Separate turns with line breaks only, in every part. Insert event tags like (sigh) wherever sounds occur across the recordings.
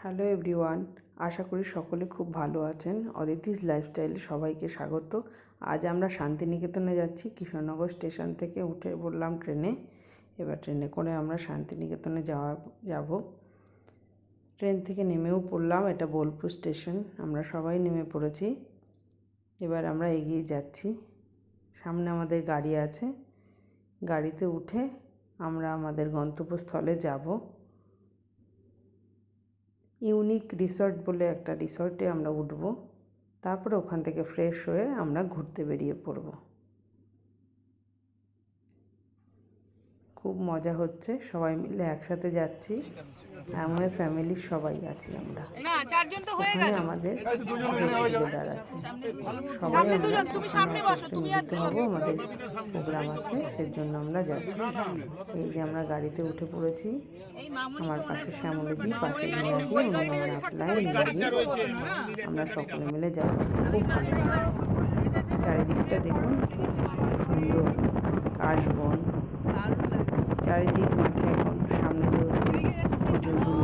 Hello everyone আশা করি সকলে খুব ভালো আছেন। অদিতিস লাইফস্টাইলে সবাইকে স্বাগত। আজ আমরা শান্তিনিকেতনে যাচ্ছি, কিশোরনগর স্টেশন থেকে উঠে পড়লাম ট্রেনে। এবার ট্রেনে করে আমরা শান্তিনিকেতনে যাওয়া, যাব। ট্রেন থেকে নেমেও পড়লাম এটা বোলপুর স্টেশন, আমরা সবাই নেমে পড়েছি। এবার আমরা এগিয়ে যাচ্ছি। সামনে আমাদের গাড়ি আছে। গাড়িতে উঠে আমরা আমাদের গন্তব্যস্থলে যাব। ইউনিক রিসর্ট বলে একটা রিসর্টে আমরা উঠব। তারপরে ওখান থেকে ফ্রেশ হয়ে আমরা ঘুরতে বেরিয়ে পড়ব। খুব মজা হচ্ছে, সবাই মিলে একসাথে যাচ্ছি। আমাদের ফ্যামিলির সবাই আছি আমরা।
না চারজন তো হয়ে
ওখানে
গেল
আমাদের আছে। সবাই আমরা
দুজন, তুমি সামনে বসো, তুমি আর
মিলিত হব আমাদের প্রোগ্রাম আছে সেজন্য আমরা যাচ্ছি। এই যে আমরা গাড়িতে উঠে পড়েছি। আমার পাশে শ্যামলিদি পাশে আমার আপলাই নিদি আমরা সকলে মিলে যাচ্ছি। খুব ভালো লাগছে চারিদিকটা দেখুন খুব সুন্দর কাশবন। চারিদিক মাঠে এখন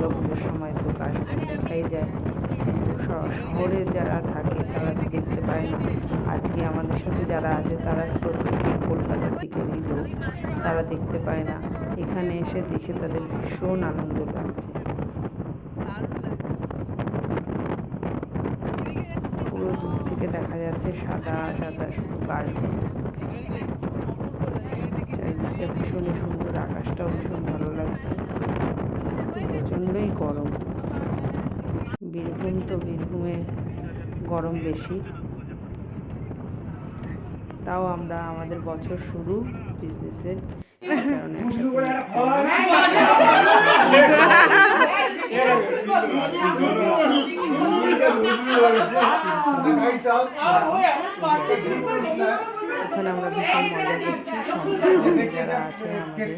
দুর্গা পুজোর সময় তো কাশবন দেখাই যায়। কিন্তু শহরে যারা থাকে তারা তো দেখতে পায় না। আজকে আমাদের সাথে যারা আছে তারা প্রত্যেকেই কলকাতার দিকেরই লোক, তারা দেখতে পায় না। এখানে এসে দেখে তাদের ভীষণ আনন্দ লাগছে। পুরো দূর থেকে দেখা যাচ্ছে সাদা সাদা শুধু কাশবন চারিদিকটা ভীষণ সুন্দর, আকাশটাও ভীষণ ভালো লাগছে। কিন্তু প্রচণ্ডই গরম। বীরভূম তো বীরভূমে গরম বেশি। তাও আমরা আমাদের বছর শুরু বিজনেসের কারণে (laughs) এখানে আমরা ভীষণ মজা করছি সঙ্গে যারা আছে আমাদের।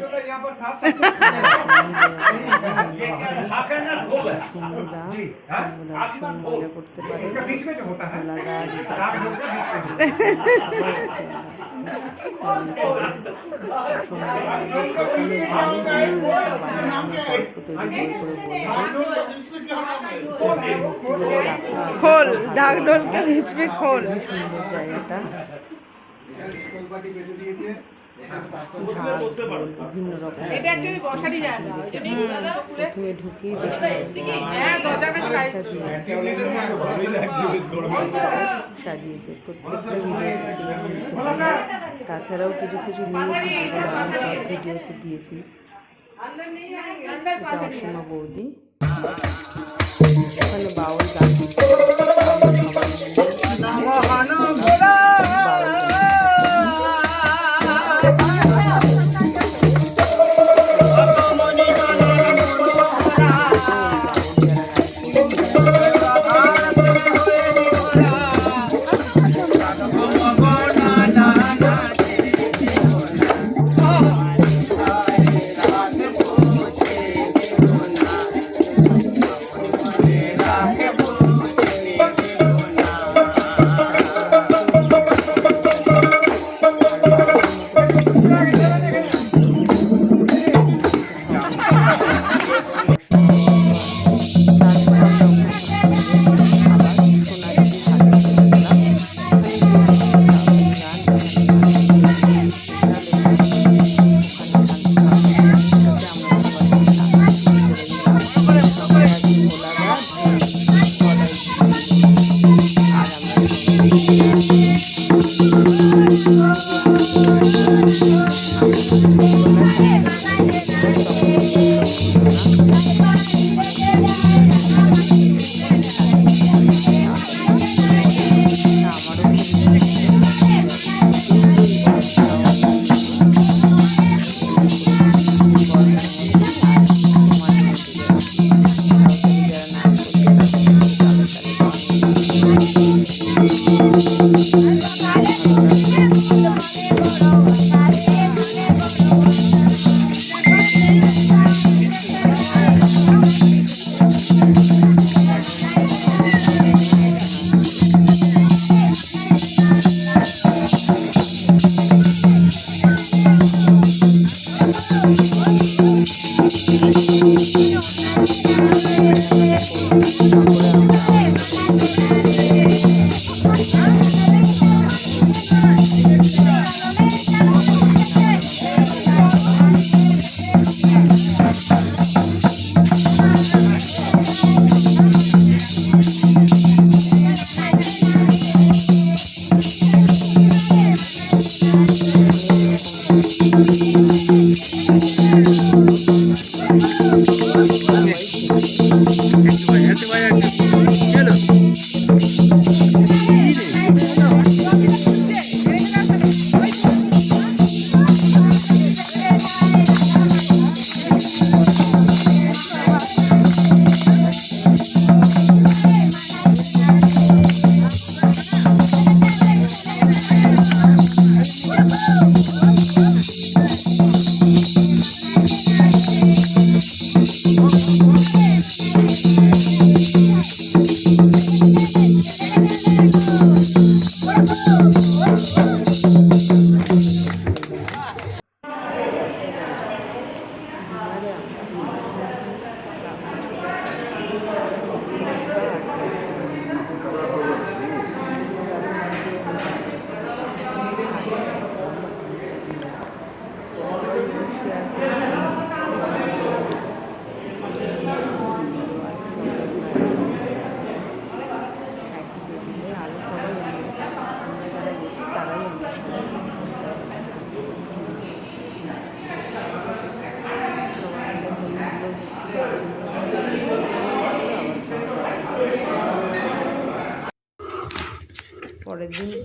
সুন্দরদা সুন্দরদা ভীষণ মজা করতে পারে। (laughs)
খোল ঢাক ঢোলকে ভিজবে খোল।
সুন্দর জায়গাটা। বিভিন্ন রকম প্রথমে ঢুকেই দেখি আচ্ছা সাজিয়েছে প্রত্যেকটা ভিডিও তাছাড়াও কিছু কিছু নিয়েছি যেগুলো ভিডিওতে দিয়েছি। এটা অসীমা বৌদি। ওখানে বাউল গান। Thank you.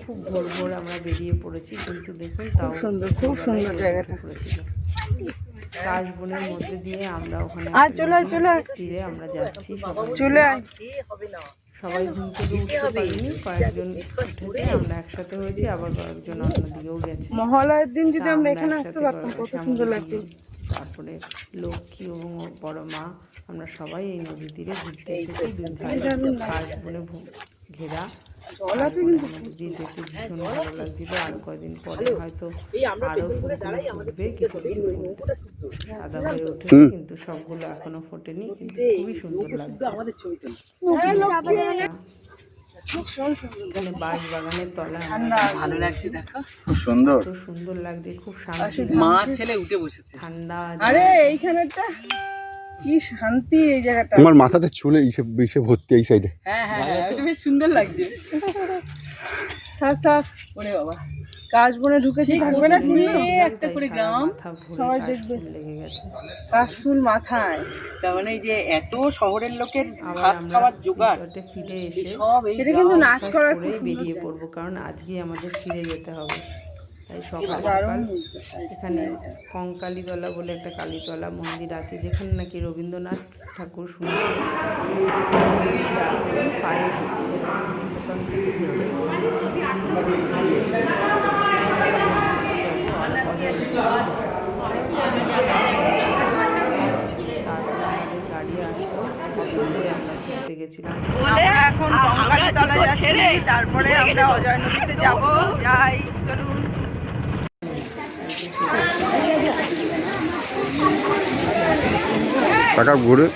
খুব ভোর ভোর আমরা বেরিয়ে পড়েছি কিন্তু দেখুন তাও
সুন্দর, খুব সুন্দর জায়গাটা।
পড়েছিল। কাশবনের মধ্যে দিয়ে আমরা ওখানে
আয়, চলে চলে।
তীরে আমরা যাচ্ছি সবাই
চলে
সবাই ঘুম থেকে উঠতে পারিনি কয়েকজন উঠেছে আমরা একসাথে হয়েছি আবার কয়েকজন অন্যদিকেও গেছে।
মহালয়ের দিন যদি আমরা এখানে আসতে পারতাম কত সুন্দর লাগতো।
তারপরে লক্ষ্মী এবং ওর বড় মা আমরা সবাই এই নদী তীরে ঘুরতে এসেছি দুই ধারে ঘাস বনে ভু- ঘেরা। ভীষণ ভালো লাগছিল। আর কয়দিন পরে হয়তো আরও ফুলগুলো ফুটবে কিছু কিছু সাদা হয়ে উঠেছে কিন্তু সবগুলো এখনও ফোটেনি কিন্তু খুবই সুন্দর লাগছে। এখানে বাঁশ বাগানের তলায় আমরা
ভালো লাগছে দেখো।
খুব সুন্দর।
এত সুন্দর লাগছে খুব শান্তি
মা ছেলে উঠে বসেছে।
ঠান্ডা
আরে এইখানেরটা। কি শান্তি এই জায়গাটা।
তোমার মাথাতে চুলে ইসে ইসে ভর্তি এই সাইডে
হ্যাঁ হ্যাঁ হ্যাঁ বেশ সুন্দর লাগছে।
থাক থাক।
ওরে বাবা।
কাশবনে ঢুকেছি থাকবে না চিহ্ন?
একটা করে গ্রাম।
সবাই দেখবে।
লেগে গেছে।
কাশফুল মাথায়।
তার মানে এই যে এত শহরের লোকের
আবার
ভাত খাওয়ার জোগাড়
ফিরে এসে
সব
এটা কিন্তু নাচ করার
বেরিয়ে পড়ব কারণ আজকে আমাদের ফিরে যেতে হবে। তাই সকাল সকাল এখানে কঙ্কালীতলা বলে একটা কালীতলা মন্দির আছে যেখানে নাকি রবীন্দ্রনাথ ঠাকুর শুনেছে। পায়ে দোকান গেছিলাম
এখন তলা তারপরে আমরা অজয় নদীতে যাব যাই চলুন
টাকা ঘুরে।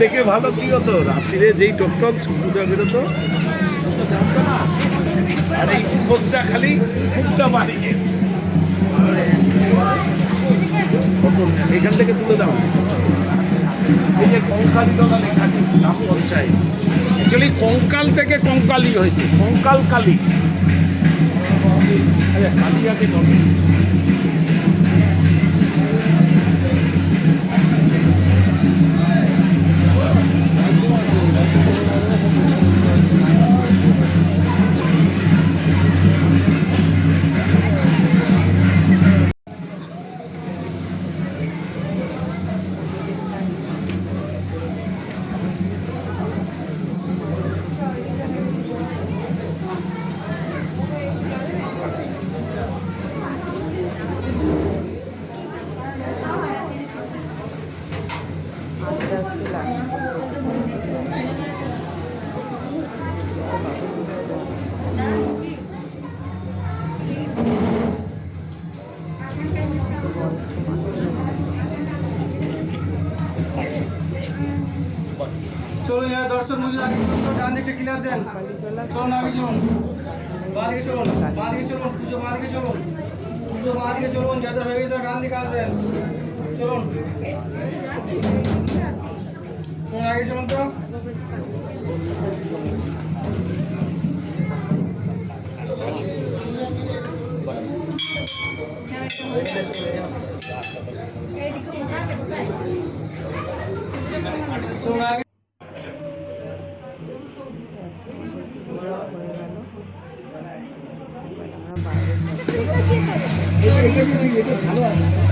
থেকে ভালো কি হতো রাত্রিরে যেই টকটক সুন্দর বেরোতো। আর এই মুখোশটা খালি মুখটা বাড়িয়ে। এখান থেকে তুলে দাও। এই যে কঙ্কালি তলা লেখা গ্রাম পঞ্চায়েত। অ্যাকচুয়ালি কঙ্কাল থেকে কঙ্কালি হয়েছে, কঙ্কাল কালী। আরে কালী আগে
চলো ইয়া দর্শক মজুর ডান দিকটা ক্লিয়ার দেন
কালীতলা
চলুন আগে চলুন দিকে চলুন মা দিকে চলুন পুজো মা দিকে চলুন পুজো মা দিকে চলুন যাদের হয়ে গেছে ডান দিকে আসবেন চলুন চলুন আগে চলুন তো চলুন আগে
না